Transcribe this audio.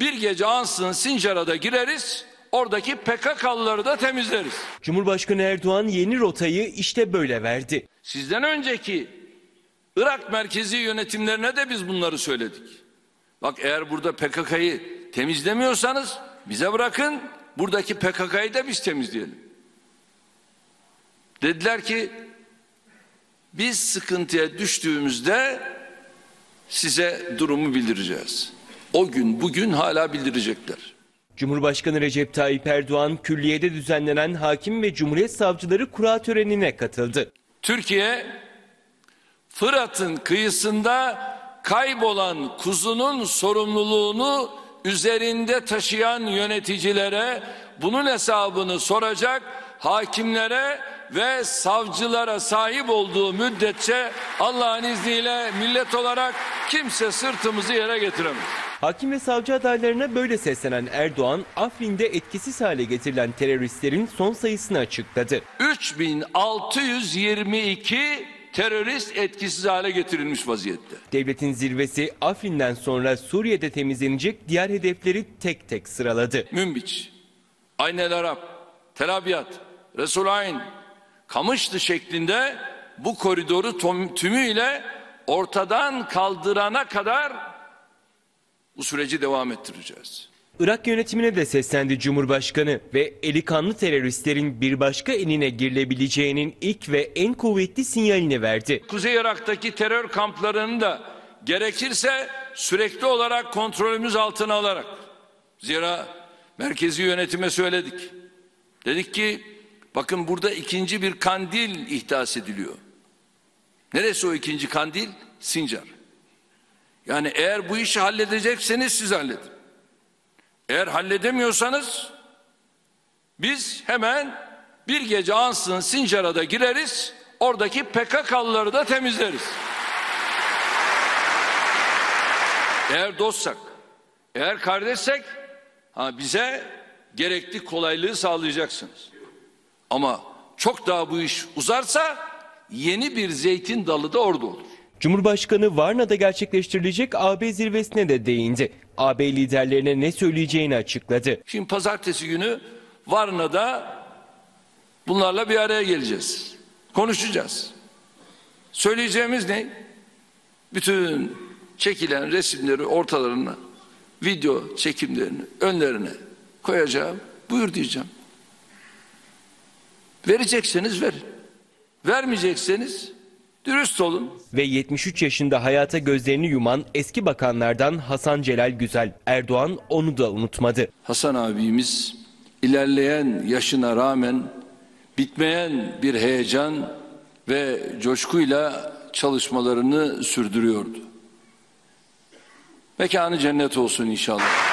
bir gece ansın Sincar'a gireriz. Oradaki PKK'lıları da temizleriz. Cumhurbaşkanı Erdoğan yeni rotayı işte böyle verdi. Sizden önceki Irak merkezi yönetimlerine de biz bunları söyledik. Bak eğer burada PKK'yı temizlemiyorsanız bize bırakın buradaki PKK'yı da biz temizleyelim. Dediler ki biz sıkıntıya düştüğümüzde size durumu bildireceğiz. O gün bugün hala bildirecekler. Cumhurbaşkanı Recep Tayyip Erdoğan külliyede düzenlenen hakim ve cumhuriyet savcıları kura törenine katıldı. Türkiye Fırat'ın kıyısında kaybolan kuzunun sorumluluğunu üzerinde taşıyan yöneticilere bunun hesabını soracak hakimlere ve savcılara sahip olduğu müddetçe Allah'ın izniyle millet olarak kimse sırtımızı yere getiremez. Hakim ve savcı adaylarına böyle seslenen Erdoğan, Afrin'de etkisiz hale getirilen teröristlerin son sayısını açıkladı. 3622 terörist etkisiz hale getirilmiş vaziyette. Devletin zirvesi Afrin'den sonra Suriye'de temizlenecek diğer hedefleri tek tek sıraladı. Münbiç, Aynel Arap, Tel Abyad, Resulayn, Kamışlı şeklinde bu koridoru tüm- tümüyle ortadan kaldırana kadar bu süreci devam ettireceğiz. Irak yönetimine de seslendi Cumhurbaşkanı ve eli kanlı teröristlerin bir başka eline girilebileceğinin ilk ve en kuvvetli sinyalini verdi. Kuzey Irak'taki terör kamplarını da gerekirse sürekli olarak kontrolümüz altına alarak zira merkezi yönetime söyledik. Dedik ki bakın burada ikinci bir kandil ihdas ediliyor. Neresi o ikinci kandil? Sincar. Yani eğer bu işi halledecekseniz siz halledin. Eğer halledemiyorsanız biz hemen bir gece ansın Sincar'a da gireriz. Oradaki PKK'lıları da temizleriz. Eğer dostsak, eğer kardeşsek ha bize gerekli kolaylığı sağlayacaksınız. Ama çok daha bu iş uzarsa yeni bir zeytin dalı da orada olur. Cumhurbaşkanı Varna'da gerçekleştirilecek AB zirvesine de değindi. AB liderlerine ne söyleyeceğini açıkladı. Şimdi pazartesi günü Varna'da bunlarla bir araya geleceğiz. Konuşacağız. Söyleyeceğimiz ne? Bütün çekilen resimleri ortalarına, video çekimlerini önlerine koyacağım. Buyur diyeceğim. Verecekseniz verin. Vermeyecekseniz dürüst olun. Ve 73 yaşında hayata gözlerini yuman eski bakanlardan Hasan Celal Güzel. Erdoğan onu da unutmadı. Hasan abimiz ilerleyen yaşına rağmen bitmeyen bir heyecan ve coşkuyla çalışmalarını sürdürüyordu. Mekanı cennet olsun inşallah.